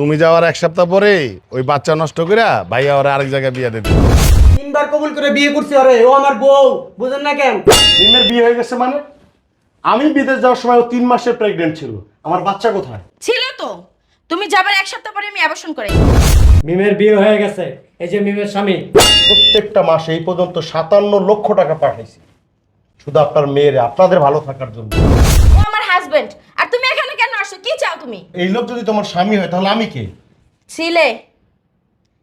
তুমি যাওয়ার এক সপ্তাহ পরে ওই বাচ্চা নষ্ট করে ভাইয়া ওরা আরেক জায়গায় বিয়ে দিতে তিনবার কবুল করে বিয়ে করছি আরে ও আমার বউ বুঝেন না কেন? মিমের বিয়ে হয়ে গেছে মানে? আমি বিদেশ যাওয়ার সময় ও তিন মাসের প্রেগনেন্ট ছিল। আমার বাচ্চা কোথায়? ছিল তো। তুমি যাবার এক সপ্তাহ পরে আমি অ্যাবর্শন করাই। মিমের বিয়ে হয়ে গেছে এই যে মিমের স্বামী। প্রত্যেকটা মাসে এই পর্যন্ত সাতান্ন লক্ষ টাকা পাঠাইছি। শুধু আপনার মেয়ের আপনাদের ভালো থাকার জন্য। ও আমার হাজবেন্ড আর তুমি এখানে কেন আসছো? কি চাও তুমি? এই লোক যদি তোমার স্বামী হয় তাহলে আমি কে? ছিলে।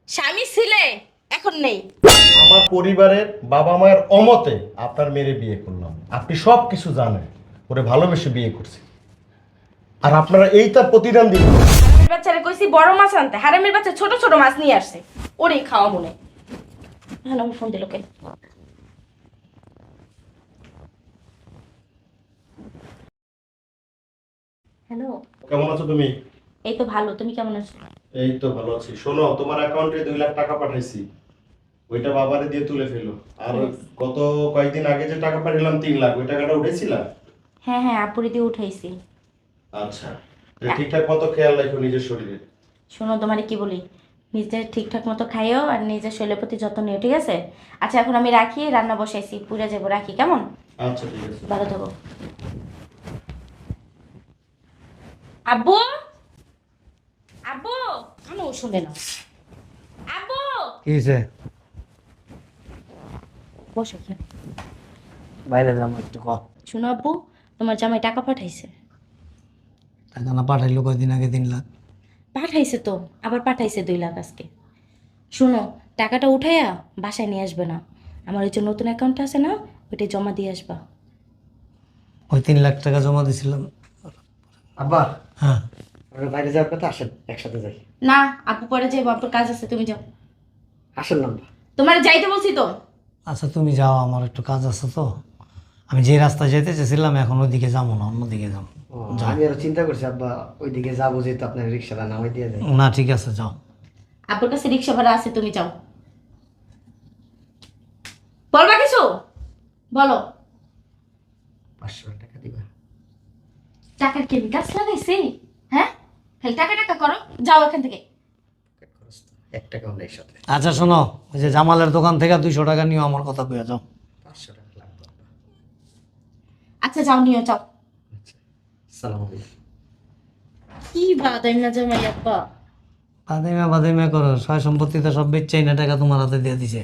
স্বামী ছিলে এখন নেই। আমার পরিবারের বাবা মায়ের অমতে আপনার মেয়েরে বিয়ে করলাম। আপনি সব কিছু জানেন ওরে ভালোবেসে বিয়ে করছি। আর আপনারা এই তার প্রতিদান দিন হারামের বাচ্চারে কইছি বড় মাছ আনতে। হারামের বাচ্চা ছোট ছোট মাছ নিয়ে আসছে। ওরে খাওয়া মনে। হ্যালো ফোন দিল কে হ্যালো। কেমন আছো তুমি? এই তো ভালো তুমি কেমন আছো? এই তো ভালো আছি। শোনো তোমার অ্যাকাউন্টে দুই লাখ টাকা পাঠাইছি। ওইটা বাবারে দিয়ে তুলে ফেলো। আর গত কয়েকদিন আগে যে টাকা পাঠালাম তিন লাখ ওই টাকাটা উঠেছিলা হ্যাঁ হ্যাঁ আপুরি দিয়ে উঠাইছি। আচ্ছা ঠিকঠাক মতো খেয়াল রাখো নিজের শরীরে। শোনো তোমারে কি বলি? নিজে ঠিকঠাক মতো খাইও আর নিজের শরীরের প্রতি যত্ন নিও ঠিক আছে? আচ্ছা এখন আমি রাখি রান্না বসাইছি পুরে যাব রাখি কেমন? আচ্ছা ঠিক আছে। ভালো থাকো। আব্বু? আব্বু? কেন শুনে না আব্বু? কি হয়েছে? বসো এখানে। বাইরে যাব একটু ক। শোনো আব্বু তোমার জামাই টাকা পাঠাইছে। টাকা না পাঠাইলো কয়দিন আগে তিন লাখ। পাঠাইছে তো আবার পাঠাইছে দুই লাখ আজকে। শোনো টাকাটা উঠাইয়া বাসায় নিয়ে আসবে না। আমার ওই যে নতুন অ্যাকাউন্ট আছে না ওইটা জমা দিয়ে আসবা। ওই তিন লাখ টাকা জমা দিয়েছিলাম আব্বা হ্যাঁ। আমরা বাইরে যাওয়ার কথা আসেন একসাথে যাই। না আপু পরে যাব আপুর কাজ আছে তুমি যাও। আসেন না তোমার যাইতে বলছি তো? আচ্ছা তুমি যাও আমার একটু কাজ আছে তো। আমি যে রাস্তায় যেতে চেয়েছিলাম এখন ওইদিকে যাব না অন্যদিকে যাব। ও, আমি আরও চিন্তা করছি আব্বা ওইদিকে যাব যেহেতু আপনার রিক্সাটা নামাই দিয়ে দেয় না ঠিক আছে যাও। আপুর কাছে রিক্সা ভাড়া আছে তুমি যাও। বলবা কিছু? বলো। পাঁচশো। টাকার কি আমি গাছ লাগাইছি? হ্যাঁ? খালি টাকা টাকা করো যাও এখান থেকে। এক টাকাও নেই সাথে। আচ্ছা শোনো ওই যে জামালের দোকান থেকে দুইশো টাকা নিও আমার কথা কয়ে যাও। পাঁচশো টাকা লাগবে আচ্ছা যাও নিও যাও। আচ্ছা সালাম কি বাদাই না জামাই আব্বা? বাদাইমা বাদাইমা করো সয় সম্পত্তি তো সব বেচছেই না টাকা তোমার হাতে দিয়ে দিছে।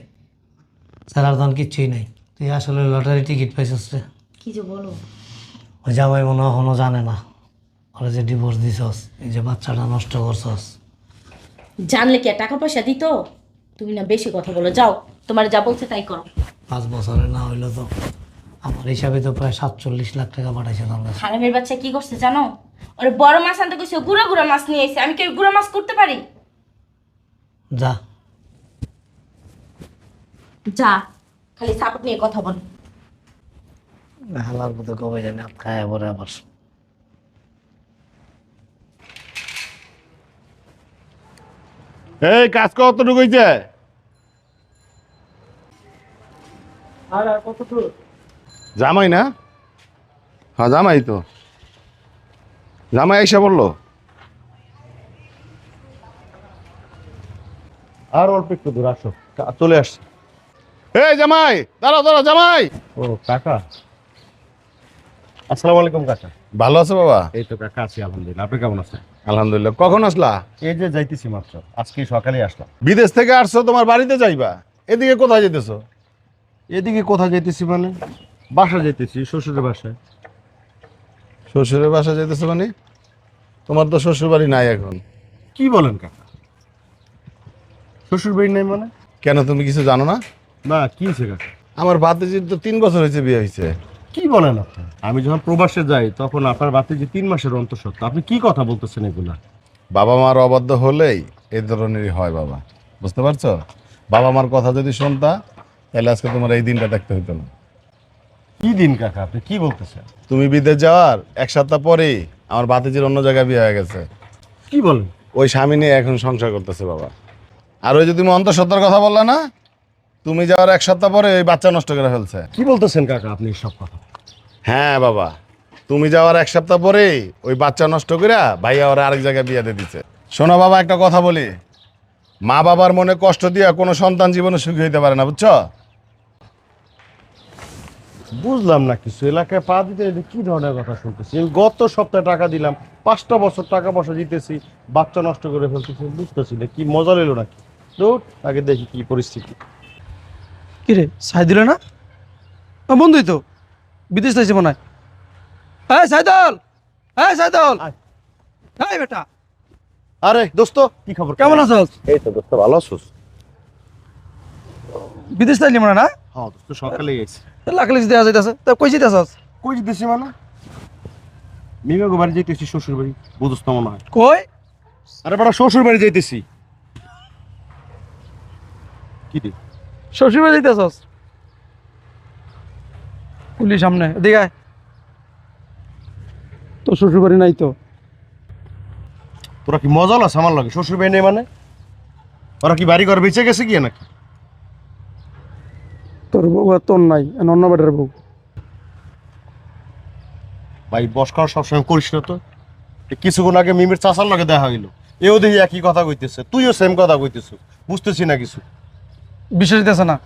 স্যার আর তখন কিচ্ছুই নাই। তুই আসলে লটারি টিকিট পাইছিস রে। কি যে বলো। ওই জামাই মনে হয় এখনও জানে না। ওরা যে ডিভোর্স দিছস এই যে বাচ্চাটা নষ্ট করছস। জানলে কি আর টাকা পয়সা দিত? তুমি না বেশি কথা বলো যাও তোমার যা বলছে তাই করো। পাঁচ বছরে না হইল তো আমার হিসাবে তো প্রায় সাতচল্লিশ লাখ টাকা পাঠাইছে কাছে হারামের বাচ্চা কি করছে জানো? ওরে বড় মাছ আনতে কইছে গুড়া গুড়া মাছ নিয়ে এসে আমি কি গুড়া মাছ করতে পারি? যা। যা খালি সাপোর্ট নিয়ে কথা বল। হালার মতো কবে জানি খায় পরে আবার এই কাজ কতটুকু হইছে? আর জামাই না? হ্যাঁ জামাই তো। জামাই এসে বলল আর অল্প একটু দূর আসো চলে আসছে। এই জামাই দাঁড়াও দাঁড়াও জামাই। ও কাকা। আসসালামু আলাইকুম কাকা। ভালো আছে বাবা? এই তো কাকা আছি আলহামদুলিল্লাহ। আপনি কেমন আছেন? আলহামদুলিল্লাহ। কখন আসলা? এই যে যাইতেছি মাত্র। আজকে সকালে আসলাম। বিদেশ থেকে আসছো তোমার বাড়িতে যাইবা? এদিকে কোথায় যেতেছো এদিকে কোথায় যাইতেছি মানে? বাসা যাইতেছি শ্বশুরের বাসায়। শ্বশুরের বাসা যেতেছো মানে? তোমার তো শ্বশুর বাড়ি নাই এখন। কি বলেন কাকা? শ্বশুর বাড়ি নেই মানে? কেন তুমি কিছু জানো না? না কি হয়েছে কাকা? আমার ভাতিজির তো তিন বছর হয়েছে বিয়ে হয়েছে। কি বলেন আপনি? আমি যখন প্রবাসে যাই তখন আপনার বাতি যে তিন মাসের অন্তঃসত্ত্বা আপনি কি কথা বলতেছেন এগুলা? বাবা মার অবাধ্য হলেই এ ধরনেরই হয় বাবা। বুঝতে পারছ? বাবা মার কথা যদি শুনতা তাহলে আজকে তোমার এই দিনটা দেখতে হতো না। কি দিন কাকা আপনি? কি বলতেছেন? তুমি বিদেশ যাওয়ার এক সপ্তাহ পরেই আমার বাতিজির অন্য জায়গায় বিয়ে হয়ে গেছে। কি বলেন? ওই স্বামী নিয়ে এখন সংসার করতেছে বাবা। আর ওই যে তুমি অন্তঃসত্ত্বার কথা বললে না তুমি যাওয়ার এক সপ্তাহ পরে ওই বাচ্চা নষ্ট করে ফেলছে। কি বলতেছেন কাকা আপনি সব কথা? হ্যাঁ বাবা। তুমি যাওয়ার এক সপ্তাহ পরে ওই বাচ্চা নষ্ট করে ভাইয়া ওরা আরেক জায়গায় বিয়ে দিয়ে দিচ্ছে শোনো বাবা একটা কথা বলি। মা বাবার মনে কষ্ট দিয়া কোনো সন্তান জীবনে সুখী হইতে পারে না বুঝছ? বুঝলাম না কিছু এলাকায় পা দিতে এটা কি ধরনের কথা শুনতেছি? আমি গত সপ্তাহে টাকা দিলাম পাঁচটা বছর টাকা পয়সা দিতেছি বাচ্চা নষ্ট করে ফেলতেছি বুঝতেছি না কি মজা লেলো নাকি? দৌড় আগে দেখি কি পরিস্থিতি। কিরে সাই দিল না? ও বন্ধুই তো। বিদেশ যাইছে মনে হয়। হ্যাঁ সাইদল! হ্যাঁ সাইদল। হ্যাঁ বেটা। আরে দোস্ত কি খবর? কেমন আছো এই তো দোস্ত ভালো আছোস। বিদেশ যাইলি মনে না? হ্যাঁ দোস্ত সকালে গেছি। লাখলি দেওয়া যাইতেছে তা কই যাইতেছস? কই যেতেছি মানে? মিমা গো বাড়ি যাইতেছি শ্বশুর বাড়ি বুঝোস তো মনে হয়। কই? আরে বড় শ্বশুর বাড়ি যাইতেছি। কি রে? শ্বশুর বাড়ি যাইতেছস? পুলিশ সামনে এদিকে তো শ্বশুর বাড়ি নাই তো। তোরা কি মজা লাস আমার লাগে শ্বশুর বাড়ি নেই মানে? ওরা কি বাড়ি ঘর বেঁচে গেছে কি নাকি? তোর বউ আর তোর নাই অন্য বেটার বউ। ভাই বস করা সবসময় করিস না তো। কিছুক্ষণ আগে মিমির চাচার লগে দেখা হইল। এও দেখি একই কথা কইতেছে তুইও সেম কথা কইতেছ বুঝতেছি না কিছু। বিশ্বাস দিতেছে না।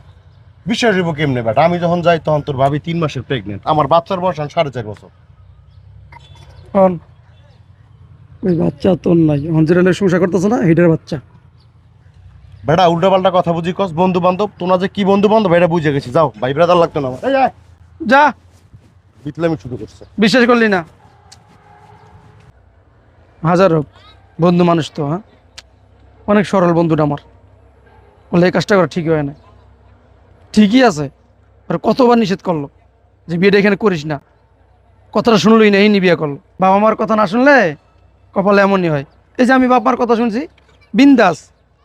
বিশ্বাস হইব কেমনে বেটা? আমি যখন যাই তখন তোর ভাবি তিন মাসের প্রেগনেন্ট আমার বাচ্চার বয়স এখন সাড়ে চার বছর। কারণ ওই বাচ্চা তোর নাই। এখন যেটা নিয়ে সংসার করতেছে না হিটার বাচ্চা। বেটা উল্টা পাল্টা কথা বুঝি কস বন্ধু বান্ধব তোমরা যে কি বন্ধু বান্ধব এটা বুঝে গেছি। যাও ভাই ব্রাদার লাগতো না আমার। এই আয়। যা। বিতলামি শুরু করছে। বিশ্বাস করলি না। হাজার হোক বন্ধু মানুষ তো হ্যাঁ? অনেক সরল বন্ধুটা আমার। বলে এই কাজটা করা ঠিক হয় না ঠিকই আছে আর কতবার নিষেধ করল যে বিয়েটা এখানে করিস না। কথাটা শুনলই না এই নি বিয়ে করল। বাবা মার কথা না শুনলে কপালে এমনই হয়। এই যে আমি বাপ মার কথা শুনছি বিন্দাস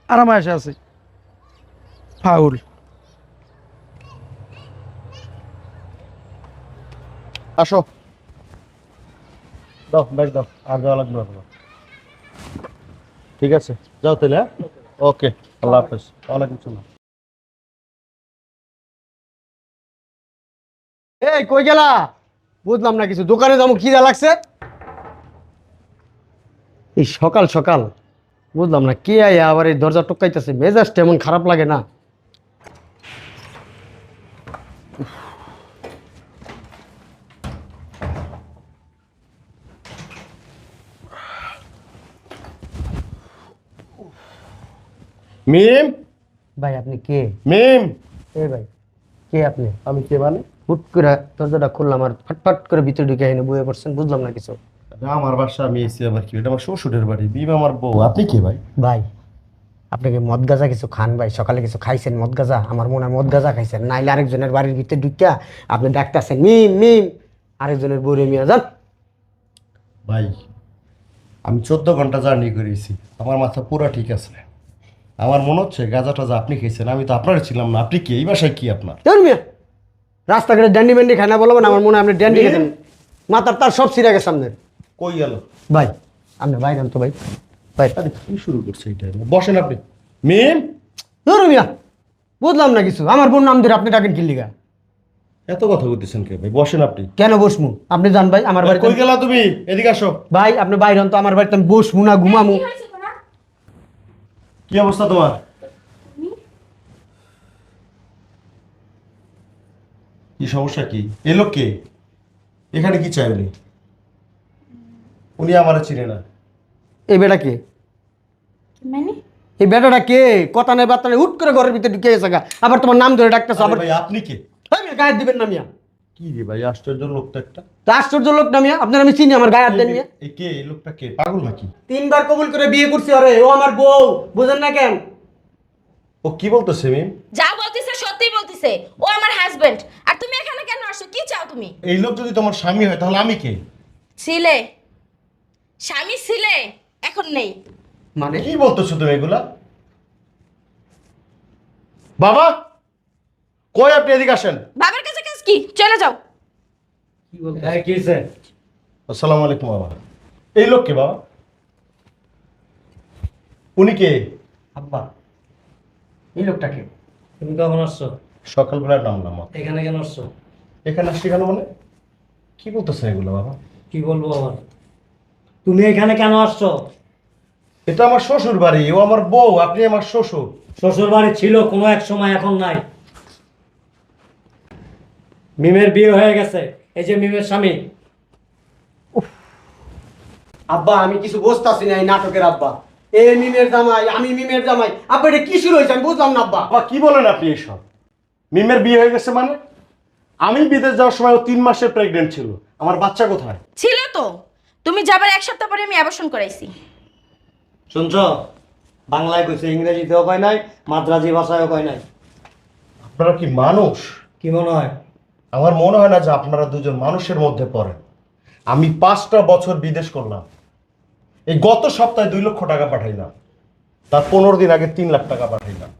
আরামে এসে আছে। ফাউল। আসো। দাও ব্যাগ দাও আর যাওয়া লাগবে ঠিক আছে যাও তাহলে হ্যাঁ? ওকে আল্লাহ হাফেজ। ওয়ালাইকুম সালাম। এই, কই গেলা? বুঝলাম না কিছু। দোকানে যাব যা লাগছে। এই সকাল সকাল, বুঝলাম না কে আয়া আবার এই দরজা টপকাইতেছে। মেজাজটা এমন খারাপ লাগে না। মিম? ভাই আপনি কে? মিম? এ ভাই কে আপনি? আমি কে মানে? হুট করে দরজাটা খুললাম আর ফটফট করে ভিতরে ঢুকে এনে বয়ে পড়ছেন বুঝলাম না কিছু। আমার বাসা আমি এসি আবার কি? এটা আমার শ্বশুরের বাড়ি। বিম আমার বউ। আপনি কে ভাই? ভাই আপনি কি মদ গাজা কিছু খান ভাই? সকালে কিছু খাইছেন মদ গাজা আমার মনে হয় মদ গাজা খাইছেন। নাইলে আরেকজনের বাড়ির ভিতরে ঢুকিয়া আপনি ডাকতেছেন মিম মিম! আরেকজনের বউরে মিয়া যান। ভাই আমি চোদ্দ ঘণ্টা জার্নি করেছি। আমার মাথা পুরো ঠিক আছে আমার মনে হচ্ছে গাঁজা টাজা আপনি খেয়েছেন আমি তো আপনার ছিলাম না। আপনি কি? এই বাসায় কি আপনার? মিয়া রাস্তাঘাটে ড্যান্ডি ম্যান্ডি খায় খানা বলবেন আমার মনে হয় আপনি ড্যান্ডি খেতেন। মাথার তার সব গেছে আপনার। কই গেল? ভাই আপনি ভাই তো ভাই। ভাই। আরে কি শুরু করছে টাইমে বসেন আপনি। মিম? ধরু মিয়া বুঝলাম না কিছু। আমার বোন নাম ধরে আপনি ডাকেন কিল্লিগা এত কথা বলতেছেন কে ভাই? বসেন আপনি। কেন বসমু? আপনি জান ভাই আমার বাড়িতে কই গেলা তুমি? এদিকে আসো। ভাই আপনি বাইরে হন তো আমার বাড়িতে আমি বসমু না ঘুমামু। কি অবস্থা তোমার? কি সমস্যা কি? এ লোক কে? এখানে কি চাই উনি? উনি আমার চিনে না। এই বেটা কে? মানে? এই বেটাটা কে? কথা নেই বার্তা নেই হুট করে ঘরের ভিতরে ঢুকে গেছে আবার তোমার নাম ধরে ডাকতেছে আবার আপনি কে? গায়ে দিবেন না মিয়া। কি রে ভাই আশ্চর্য লোক একটা। তা আশ্চর্য লোক না মিয়া আপনার আমি চিনি আমার গায়ে হাত দেন মিয়া। এই কে এই লোকটা কে? পাগল নাকি? তিনবার কবুল করে বিয়ে করছি আরে ও আমার বউ বুঝেন না কেন? ও কি বলতেছে মিম? যা বলতিছে সত্যি বলতিছে ও আমার হাজবেন্ড আর তুমি এখানে কেন আসছো? কি চাও তুমি? এই লোক যদি তোমার স্বামী হয় তাহলে আমি কে? ছিলে। স্বামী ছিলে এখন নেই। মানে? কি বলতেছো তুমি এগুলা? বাবা কই আপনি এদিকে আসেন? বাবার কাছে কি চলে যাও। কি আসসালামু আলাইকুম বাবা। এই লোক কে বাবা। উনি কে? আব্বা। এই লোকটাকে। তুমি কখন আসছো? সকালবেলা নামলাম এখানে কেন আসছো? এখানে আসছি কেন মানে? কি বলতেছেন এগুলো বাবা? কি বলব আবার? তুমি এখানে কেন আসছো? এটা আমার শ্বশুর বাড়ি ও আমার বউ আপনি আমার শ্বশুর। শ্বশুর বাড়ি ছিল কোনো এক সময় এখন নাই। মিমের বিয়ে হয়ে গেছে। এই যে মিমের স্বামী। আব্বা আমি কিছু বুঝতেছি না এই নাটকের আব্বা। এ মিমের জামাই আমি মিমের জামাই। আব্বা এটা কি শুরু হয়েছে? আমি বুঝলাম না আব্বা। বাবা কি বলেন আপনি এসব? মিমের বিয়ে হয়ে গেছে মানে? আমি বিদেশ যাওয়ার সময় ও তিন মাসের প্রেগনেন্ট ছিল। আমার বাচ্চা কোথায়? ছিল তো। তুমি যাবার এক সপ্তাহ পরে আমি অ্যাবর্শন করাইছি। শুনছ? বাংলায় কইছে ইংরেজিতেও কয় নাই মাদ্রাজি ভাষায়ও কয় নাই। আপনারা কি মানুষ? কি মনে হয়? আমার মনে হয় না যে আপনারা দুজন মানুষের মধ্যে পড়েন। আমি পাঁচটা বছর বিদেশ করলাম। এই গত সপ্তাহে দুই লক্ষ টাকা পাঠাইলাম। তার পনেরো দিন আগে তিন লাখ টাকা পাঠাইলাম।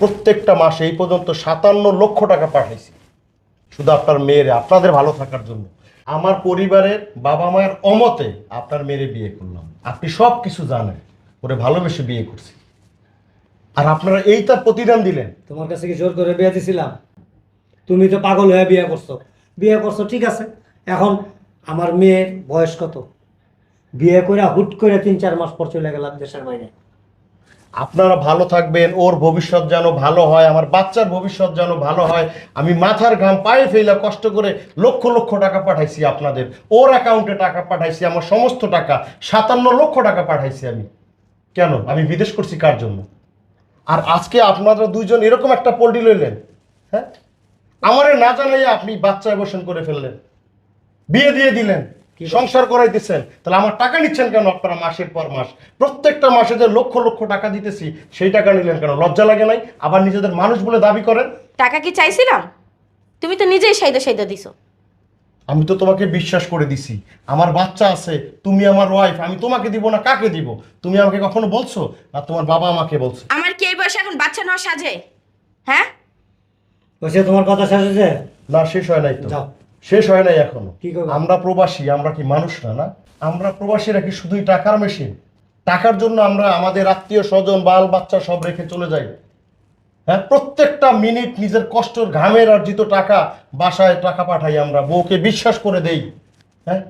প্রত্যেকটা মাসে এই পর্যন্ত সাতান্ন লক্ষ টাকা পাঠাইছি। শুধু আপনার মেয়ের, আপনাদের ভালো থাকার জন্য। আমার পরিবারের বাবা মায়ের অমতে আপনার মেয়েরে বিয়ে করলাম। আপনি সব কিছু জানেন, ওরে ভালোবেসে বিয়ে করছি। আর আপনারা এই তার প্রতিদান দিলেন। তোমার কাছে কি জোর করে বিয়ে দিছিলাম? তুমি তো পাগল হয়ে বিয়ে করছ। বিয়ে করছ, ঠিক আছে। এখন আমার মেয়ের বয়স কত? বিয়ে করে হুট করে তিন চার মাস পর চলে গেলাম দেশের বাইরে। আপনারা ভালো থাকবেন, ওর ভবিষ্যৎ যেন ভালো হয়, আমার বাচ্চার ভবিষ্যৎ যেন ভালো হয়। আমি মাথার ঘাম পায়ে ফেলা কষ্ট করে লক্ষ লক্ষ টাকা পাঠাইছি আপনাদের। ওর অ্যাকাউন্টে টাকা পাঠাইছি, আমার সমস্ত টাকা, সাতান্ন লক্ষ টাকা পাঠাইছি আমি। কেন? আমি বিদেশ করছি কার জন্য? আর আজকে আপনারা দুইজন এরকম একটা পোল্ট্রি লইলেন হ্যাঁ? আমারে না জানাই আপনি বাচ্চা অবসান করে ফেললেন। বিয়ে দিয়ে দিলেন সংসার করাইতেছেন। তাহলে আমার টাকা নিচ্ছেন কেন আপনারা মাসের পর মাস? প্রত্যেকটা মাসে যে লক্ষ লক্ষ টাকা দিতেছি সেই টাকা নিলেন কেন? লজ্জা লাগে নাই? আবার নিজেদের মানুষ বলে দাবি করেন? টাকা কি চাইছিলাম? তুমি তো নিজেই সাইদা সাইদা দিছো। আমি তো তোমাকে বিশ্বাস করে দিছি। আমার বাচ্চা আছে তুমি আমার ওয়াইফ আমি তোমাকে দিব না কাকে দিব? তুমি আমাকে কখনো বলছো? না তোমার বাবা আমাকে বলছে। আমার কি এই বয়সে এখন বাচ্চা নেওয়া সাজে? হ্যাঁ? বলছে তোমার কথা শেষ হয়েছে? না শেষ হয় নাই তো। যাও। শেষ হয় নাই এখনও। কি করবে? আমরা প্রবাসী আমরা কি মানুষ না না? আমরা প্রবাসীরা কি শুধুই টাকার মেশিন? টাকার জন্য আমরা আমাদের আত্মীয় স্বজন বাল বাচ্চা সব রেখে চলে যাই। হ্যাঁ প্রত্যেকটা মিনিট নিজের কষ্টর ঘামের অর্জিত টাকা বাসায় টাকা পাঠাই আমরা বউকে বিশ্বাস করে দেই। হ্যাঁ?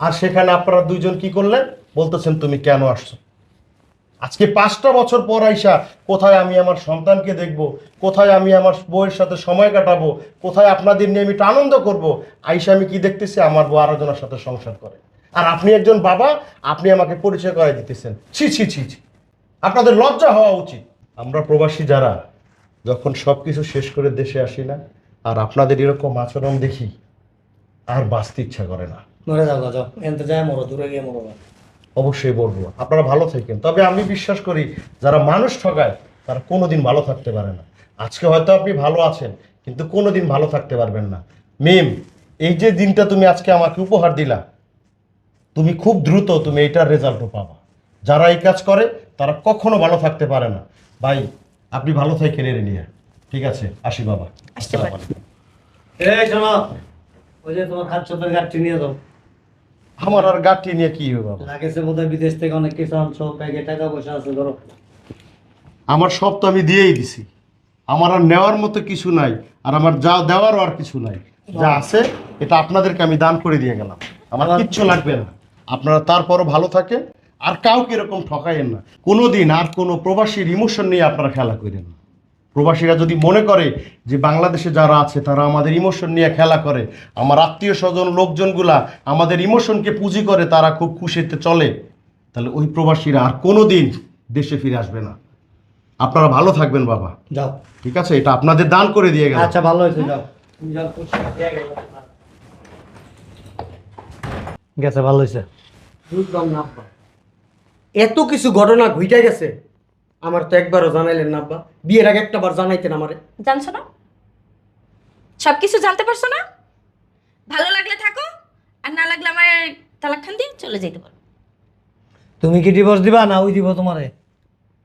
আর সেখানে আপনারা দুইজন কি করলেন? বলতেছেন তুমি কেন আসছো? আজকে পাঁচটা বছর পর আইসা কোথায় আমি আমার সন্তানকে দেখব, কোথায় আমি আমার বউয়ের সাথে সময় কাটাবো, কোথায় আপনাদের নিয়ে আমি একটু আনন্দ করব, আইসা আমি কি দেখতেছি? আমার বউ আরও জনের সাথে সংসার করে। আর আপনি একজন বাবা, আপনি আমাকে পরিচয় করে দিতেছেন। ছি ছি ছি ছি। আপনাদের লজ্জা হওয়া উচিত। আমরা প্রবাসী যারা, যখন সব কিছু শেষ করে দেশে আসি না, আর আপনাদের এরকম আচরণ দেখি, আর বাঁচতে ইচ্ছা করে না। মরে যাও যাও। এনতে যায় মরো, দূরে গিয়ে মরো। অবশ্যই বলব। আপনারা ভালো থাকেন। তবে আমি বিশ্বাস করি যারা মানুষ ঠকায় তারা কোনোদিন ভালো থাকতে পারে না। আজকে হয়তো আপনি ভালো আছেন কিন্তু কোনোদিন ভালো থাকতে পারবেন না। মেম এই যে দিনটা তুমি আজকে আমাকে উপহার দিলা তুমি খুব দ্রুত তুমি এইটার রেজাল্টও পাবা। যারা এই কাজ করে তারা কখনো ভালো থাকতে পারে না। ভাই আপনি ভালো থাকেন এর নিয়ে। ঠিক আছে আসি বাবা। আসতে পারি। এই শোনো ওই যে তোমার খাচ্ছদের গাড়ি নিয়ে যাও। আমার আর গাঠি নিয়ে কি হবে লাগেছে বোধহয় বিদেশ থেকে অনেক কিছু আনছো ব্যাগে টাকা পয়সা আছে ধরো। আমার সব তো আমি দিয়েই দিছি। আমার আর নেওয়ার মতো কিছু নাই আর আমার যা দেওয়ারও আর কিছু নাই। যা আছে এটা আপনাদেরকে আমি দান করে দিয়ে গেলাম। আমার কিচ্ছু লাগবে না। আপনারা তারপরও ভালো থাকেন আর কাউকে এরকম ঠকাইয়েন না। কোনো দিন আর কোনো প্রবাসীর ইমোশন নিয়ে আপনারা খেলা করেন না। প্রবাসীরা যদি মনে করে যে বাংলাদেশে যারা আছে তারা আমাদের ইমোশন নিয়ে খেলা করে আমার আত্মীয় স্বজন লোকজনগুলা আমাদের ইমোশনকে পুঁজি করে তারা খুব খুশিতে চলে তাহলে ওই প্রবাসীরা আর কোনো দিন দেশে ফিরে আসবে না। আপনারা ভালো থাকবেন বাবা। যাও। ঠিক আছে? এটা আপনাদের দান করে দিয়ে গেল আচ্ছা ভালো হয়েছে যাও। গেছে ভালো হয়েছে। এত কিছু ঘটনা ঘুইটা গেছে। আমার তো একবারও জানাইলেন না আব্বা। বিয়ের আগে একটা বার জানাইতেন আমারে। জানছো না? সব কিছু জানতে পারছ না? ভালো লাগলে থাকো আর না লাগলে আমার তালাক খান দিয়ে চলে যেতে পারো। তুমি কি ডিভোর্স দিবা না ওই দিব তোমারে?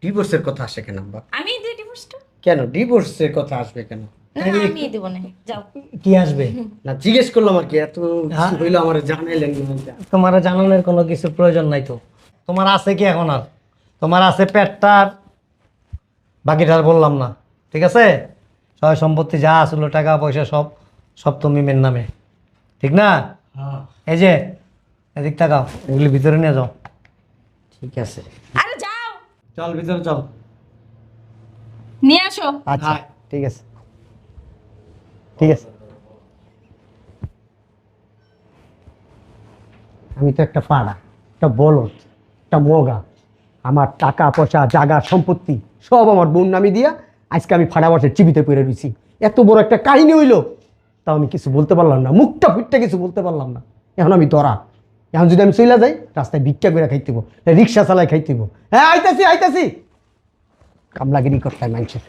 ডিভোর্সের কথা আসে কেন আব্বা? আমি দিই ডিভোর্সটা কেন? ডিভোর্সের কথা আসবে কেন? না আমি দেবো না যাও। কি আসবে? না জিজ্ঞেস করলাম আর কি এত হ্যাঁ? কিছু হইল আমার জানাইলেন না। তোমার জানানোর কোনো কিছু প্রয়োজন নাই তো। তোমার আছে কি এখন আর? তোমার আছে পেটটার বাকিটার বললাম না। ঠিক আছে? সবাই সম্পত্তি যা আসলো টাকা পয়সা সব সব তো মিমের নামে। ঠিক না? এই যে এদিক টাকাও এগুলি ভিতরে নিয়ে যাও। ঠিক আছে। আরে যাও। চল ভিতরে চল। নিয়ে আসো। আচ্ছা ঠিক আছে। ঠিক আছে। আমি তো একটা পাড়া একটা বলদ একটা মগা। আমার টাকা, পয়সা জাগা সম্পত্তি সব আমার বোন নামি দিয়া আজকে আমি ফাড়া বসে চিবিতে পেরে রয়েছি এত বড় একটা কাহিনী হইল, তাও আমি কিছু বলতে পারলাম না, মুখটা ফুটটা কিছু বলতে পারলাম না। এখন আমি ধরা। এখন যদি আমি চলে যাই, রাস্তায় ভিক্ষা করে খাইতেব রিক্সা চালায় খাইতেব হ্যাঁ আইতাছি আইতাছি। কামলাগিরি করতে মানুষের।